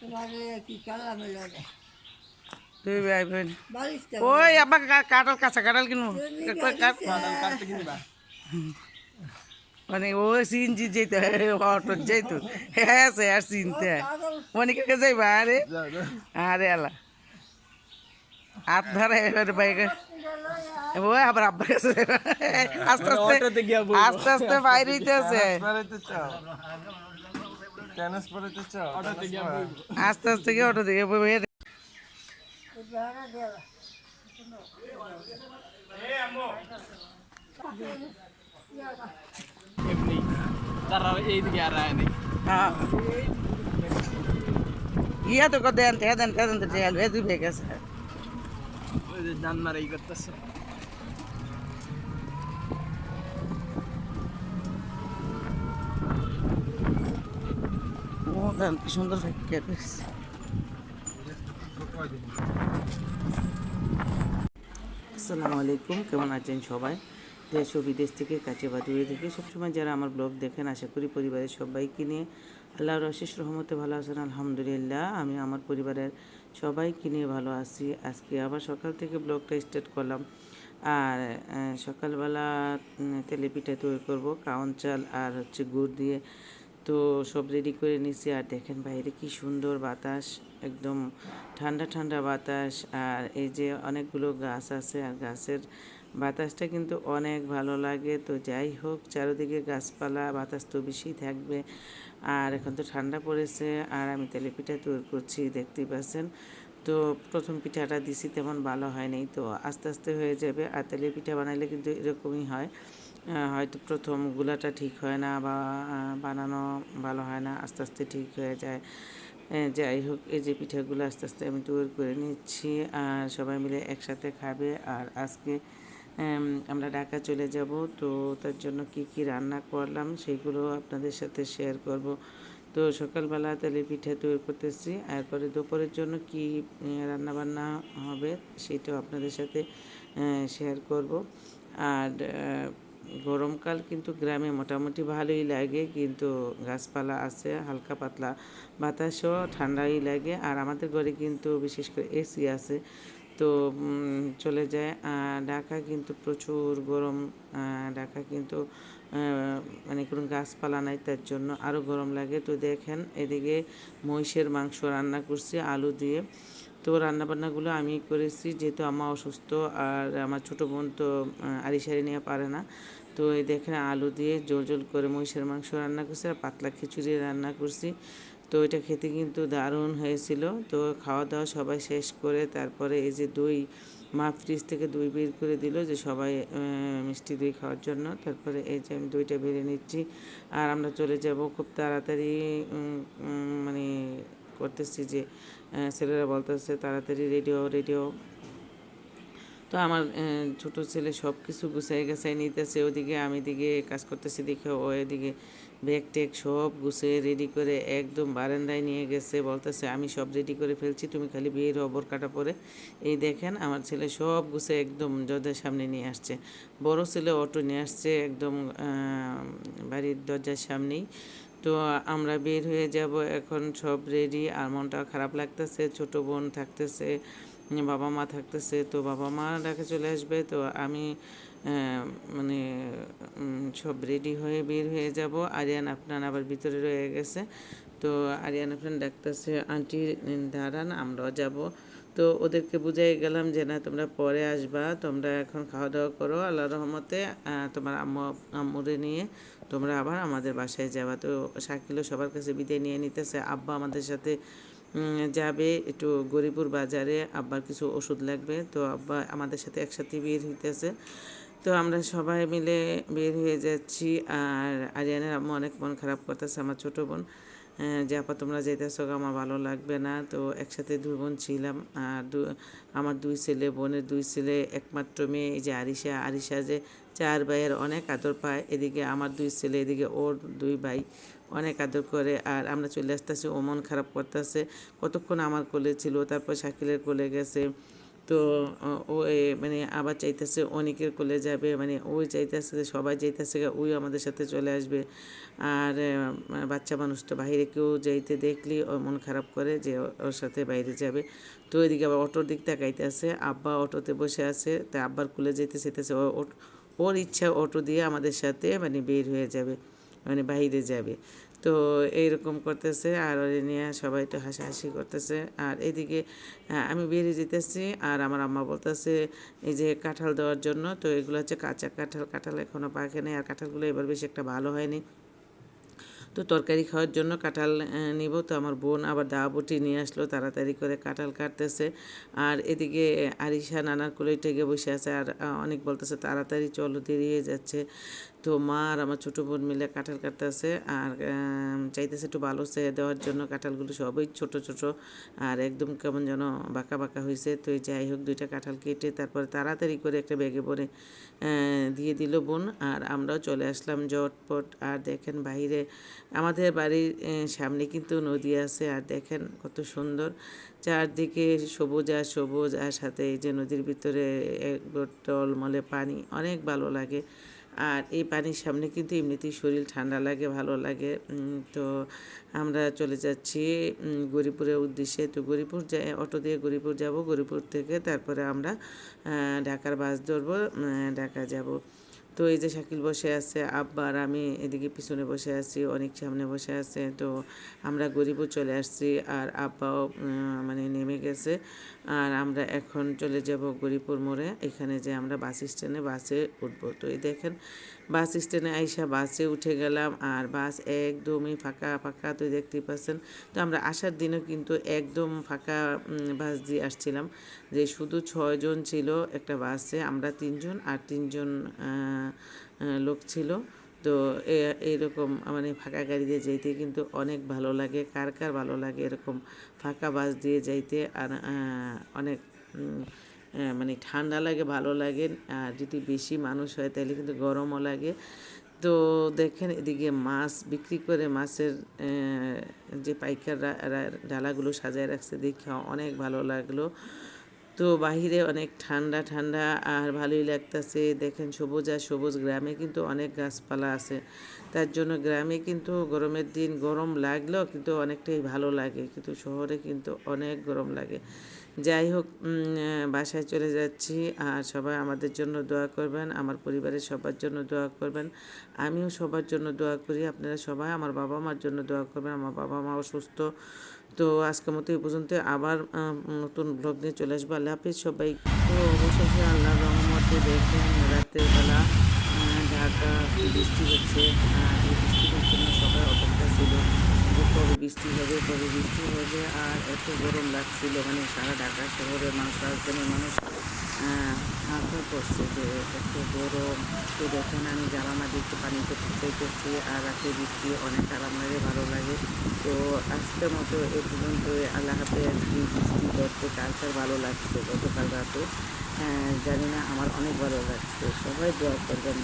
তোমার কি কালা মেলা দুই ভাই বোন বালিশটা ওই আবার কা- কাঁঠাল কাঁচা কাঁঠাল কিনু কাঠ কাটতে কিনবা মানে ও সিনজি যেতে অটো যেত হ্যাঁ সে আর চিনতে মনিকে কে যাইবা আরে যাও যাও আরে আলা হাত ধরে এবারে বাইকে ওই আবার আব্বার কাছে আস্তে আস্তে অটোতে গিয়া বলব। আস্তে আস্তে বাইরে হইতেছে পড়াইতে আস্তে আস্তে গিয়ে অটো হ্যাঁ ইয়া তো কত দেন তে দেন তে দেন তে চাল ওই যে জান মারাই করতেছে ও কি সুন্দর আসসালামু আলাইকুম কেমন আছেন সবাই? দেশ ও বিদেশ থেকে কাছে বা দূরে থেকে সবসময় যারা আমার ব্লগ দেখেন আশা করি পরিবারের সবাইকে নিয়ে আল্লাহর অশেষ রহমতে ভালো আছেন আলহামদুলিল্লাহ। আমি আমার পরিবারের সবাইকে নিয়ে ভালো আছি। আজকে আবার সকাল থেকে ব্লগটা স্টার্ট করলাম। আর সকালবেলা উম, তেলে পিঠা তৈরি করব কাউন চাল আর হচ্ছে গুড় দিয়ে তো সব রেডি করে নিছি। আর দেখেন বাইরে কি সুন্দর বাতাস, একদম ঠান্ডা ঠান্ডা বাতাস। আর এই যে অনেকগুলো গাছ আছে, আর গাছের বাতাসটা কিন্তু অনেক ভালো লাগে। তো যাই হোক, চারিদিকে গাছপালা, বাতাস তো বেশি থাকবে। আর এখন তো ঠান্ডা পড়েছে, আর আমি তেলে পিঠা তৈরি করছি, দেখতেই পাচ্ছেন। তো প্রথম পিঠাটা দিছি, তেমন ভালো হয়নি। তো আস্তে আস্তে হয়ে যাবে। আর তেলে পিঠা বানাইলে কিন্তু এরকমই হয়। হয়তো প্রথম গুলাটা ঠিক হয় না বা বানানো ভালো হয় না, আস্তে আস্তে ঠিক হয়ে যায়। যাই হোক, এই যে পিঠাগুলো আস্তে আস্তে আমি তৈরি করে নিচ্ছি, আর সবাই মিলে একসাথে খাবে। আর আজকে আমরা ঢাকা চলে যাব, তো তার জন্য কি কি রান্না করলাম সেগুলো আপনাদের সাথে শেয়ার করব। তো সকালবেলা তেলে পিঠা তৈরি করতেছি এরপরে দুপুরের জন্য কি রান্না বান্না হবে সেটাও আপনাদের সাথে শেয়ার করব। আর গরমকাল কিন্তু গ্রামে মোটামুটি ভালোই লাগে, কিন্তু গাছপালা আছে, হালকা পাতলা বাতাসও ঠান্ডাই লাগে, আর আমাদের ঘরে কিন্তু বিশেষ করে এসি আছে। তো চলে যায়। ঢাকা কিন্তু প্রচুর গরম ঢাকা কিন্তু মানে কোনো গাছপালা নাই তার জন্য আরও গরম লাগে। তো দেখেন, এদিকে মহিষের মাংস রান্না করছি, আলু দিয়ে। তো রান্নাবান্নাগুলো আমি করেছি, যেহেতু আমার অসুস্থ আর আমার ছোটো বোন তো আড়িসারি নিয়ে পারে না। তো এই দেখেন আলু দিয়ে জোল জোল করে মহিষের মাংস রান্না করছি আর পাতলা খিচুড়ি রান্না করছি। তো এটা খেতে কিন্তু দারুণ হয়েছিল। তো খাওয়া দাওয়া সবাই শেষ করে তারপরে এই যে দই, মা ফ্রিজ থেকে দই বের করে দিল যে সবাই মিষ্টি দই খাওয়ার জন্য। তারপরে এই যে আমি দইটা বেড়ে নিচ্ছি। আর আমরা চলে যাব খুব তাড়াতাড়ি মানে করতেছি যে ছেলেরা বলতেছে, তাড়াতাড়ি রেডিও রেডিও তো আমার ছোট ছেলে সব কিছু গুছাই গাছাই নিতেছে। ওদিকে আমি দিকে কাজ করতেছি দেখে ও এদিকে ব্যাগ টেক সব গুছিয়ে রেডি করে একদম বারান্দায় নিয়ে গেছে। বলতেছে, আমি সব রেডি করে ফেলছি, তুমি খালি বিয়ের অবর কাটা পরে। এই দেখেন আমার ছেলে সব গুছে একদম দরজার সামনে নিয়ে আসছে। বড় ছেলে অটো নিয়ে আসছে একদম বাড়ির দরজার সামনেই। তো আমরা বের হয়ে যাব। এখন সব রেডি আর মনটা খারাপ লাগতেছে, ছোট বোন থাকতেছে, বাবা মা থাকতেছে। তো বাবা মা ডাকে চলে আসবে। তো আমি মানে সব রেডি হয়ে বের হয়ে যাব। আরিয়ান আপনার আবার ভিতরে রয়ে গেছে। তো আরিয়ান আপনার ডাকতেছে, আন্টি, দাঁড়ান, আমরাও যাব। তো ওদেরকে বুঝাই গেলাম যে, না, তোমরা পরে আসবা। তোমরা এখন খাওয়া দাওয়া করো আল্লাহ রহমতে তোমার আম্মু, আম্মুরে নিয়ে। তোমরা আবার আমাদের বাসায় যাবা। তো শাকিলও সবার কাছে বিদায় নিয়ে নিতেছে। আব্বা আমাদের সাথে যাবে একটু গরিপুর বাজারে। আব্বার কিছু ওষুধ লাগবে। তো আব্বা আমাদের সাথে একসাথে বিয়ে হইতেছে। তো আমরা সবাই মিলে বের হয়ে যাচ্ছি। আর আরিয়ানের আম্মু অনেক মন খারাপ করতেছে, আমার ছোটো বোন। যে, আপা, তোমরা যেতেছো আমার ভালো লাগবে না। তো একসাথে দুই বোন ছিলাম। আর দু- আমার দুই ছেলে, বোনের দুই ছেলে, একমাত্র মেয়ে, এই যে আরিশা। আরিশা যে চার ভাইয়ের অনেক আদর পায়। এদিকে আমার দুই ছেলে, এদিকে ওর দুই ভাই অনেক আদর করে। আর আমরা চলে আসতেছি, ও মন খারাপ করতেছে। কতক্ষণ আমার কোলে ছিল, তারপর শাকিলের কোলে গেছে। তো ও মানে আবার চাইতেছে অনেকের কোলে যাবে মানে ওই চাইতেছে সবাই চাইতেছে ওই আমাদের সাথে চলে আসবে। আর বাচ্চা মানুষ তো বাইরে কেউ যাইতে দেখলি ও মন খারাপ করে যে ওর সাথে বাইরে যাবে। তো ওইদিকে আবার অটোর দিক তাকাইতে আছে আব্বা অটোতে বসে আছে, তা আব্বার কোলে যেতে ওর- ওর ইচ্ছা অটো দিয়ে আমাদের সাথে মানে বের হয়ে যাবে মানে বাইরে যাবে। তো এইরকম করতেছে আর ওরে নিয়ে সবাই একটু হাসাহাসি করতেছে। আর এদিকে হ্যাঁ, আমি বেরিয়ে যেতেছি আর আমার আম্মা বলতেছে এই যে কাঁঠাল দেওয়ার জন্য তো এগুলো হচ্ছে কাঁচা কাঁঠাল কাঁঠাল এখনও পাকে নেই আর কাঁঠালগুলো এবার বেশি একটা ভালো হয়নি। তো তরকারি খাওয়ার জন্য কাঁঠাল নিব। তো আমার বোন আবার দাওয়াবুটি নিয়ে আসলো তাড়াতাড়ি করে কাঁঠাল কাটতেছে। আর এদিকে আরিশা নানার কোলে টেগে বসে আছে আর অনেক বলতেছে তাড়াতাড়ি চলো দেরি হয়ে যাচ্ছে। তো মা আর আমার ছোটো বোন মিলে কাঁঠাল কাটতেছে আর চাইতেছে একটু ভালো সে দেওয়ার জন্য কাঁঠালগুলো সবই ছোট ছোট আর একদম কেমন যেন বাঁকা বাঁকা হয়েছে তো যাই হোক দুইটা কাঁঠাল কেটে তারপরে তাড়াতাড়ি করে একটা ব্যাগে আহ, দিয়ে দিল বোন। আর আমরাও চলে আসলাম জটপট আর দেখেন বাইরে আমাদের বাড়ির সামনে কিন্তু নদী আছে। আর দেখেন কত সুন্দর চারদিকে সবুজ আর সবুজ আর সাথে এই যে নদীর ভিতরে এক টলমলে পানি অনেক ভালো লাগে। আর এই পানির সামনে কিন্তু এমনিতেই শরীর ঠান্ডা লাগে, ভালো লাগে। তো আমরা চলে যাচ্ছি গরিপুরের উদ্দেশ্যে। তো গরিপুর যাই, অটো দিয়ে গরিপুর যাব। গরিপুর থেকে তারপরে আমরা ঢাকার বাস ধরবো ঢাকা যাব। তো এই যে শাকিল বসে আছে, আব্বার আমি এদিকে পিছনে বসে আছি, অনেক সামনে বসে আছে। তো আমরা গরিবও চলে আসছি, আর আব্বাও মানে নেমে গেছে। আর আমরা এখন চলে যাব গরিপুর মোড়ে, এখানে যে আমরা বাস স্ট্যান্ডে বাসে উঠবো। তো এই দেখেন, বাস স্ট্যান্ডে আইসা বাসে উঠে গেলাম আর বাস একদমই ফাঁকা ফাঁকা, তো দেখতেই পাচ্ছেন। তো আমরা আসার দিনও কিন্তু একদম ফাঁকা বাস দিয়ে আসছিলাম। যে শুধু ছয়জন ছিল একটা বাসে, আমরা তিনজন আর তিনজন লোক ছিল। তো এইরকম মানে ফাঁকা গাড়ি দিয়ে যাইতে কিন্তু অনেক ভালো লাগে। কার কার ভালো লাগে এরকম ফাঁকা বাস দিয়ে যাইতে? আর অনেক মানে ঠান্ডা লাগে, ভালো লাগে। আর যদি বেশি মানুষ হয় তাহলে কিন্তু গরমও লাগে। তো দেখেন এদিকে মাছ বিক্রি করে মাছের যে পাইকাররা, এরা ডালাগুলো সাজায় রাখছে, দেখে অনেক ভালো লাগল। তো বাহিরে অনেক ঠান্ডা ঠান্ডা আর ভালোই লাগতেছে। দেখেন সবুজ আর সবুজ গ্রামে কিন্তু অনেক গাছপালা আছে। তার জন্য গ্রামে কিন্তু গরমের দিন গরম লাগলেও কিন্তু অনেকটাই ভালো লাগে। কিন্তু শহরে কিন্তু অনেক গরম লাগে। যাই হোক বাসায় চলে যাচ্ছি। আর সবাই আমাদের জন্য দোয়া করবেন। আমার পরিবারের সবার জন্য দোয়া করবেন। আমিও সবার জন্য দোয়া করি। আপনারা সবাই আমার বাবা মার জন্য দোয়া করবেন। আমার বাবা মা অসুস্থ। তো আজকের মতো এই পর্যন্ত আবার নতুন ব্লগ নিয়ে চলে আসব। আল্লাহ হাফিজ, সবাই। তো অবশেষে আল্লাহ রহমতে দেখবেন রাতের বেলা ঢাকা বৃষ্টি হচ্ছে। এই বৃষ্টির জন্য সবাই অপেক্ষা ছিল কবে বৃষ্টি হবে, কবে বৃষ্টি হবে, আর এত গরম লাগছিল। মানে সারা ঢাকা শহরের মানুষ, রাজধানীর মানুষ আগ্রহ করছে যে এত গরম, তো যখন আমি জানালা দিতে পানিতে করছি আর রাতে দিচ্ছি অনেক আরাম লাগে ভালো লাগে। তো আজকের মতো এ পর্যন্ত আল্লাহ হাতে বৃষ্টি করতে কার কার ভালো লাগছে গতকাল রাতে? জানি না, আমার অনেক ভালো লাগছে। সবাই দোয়া করবেন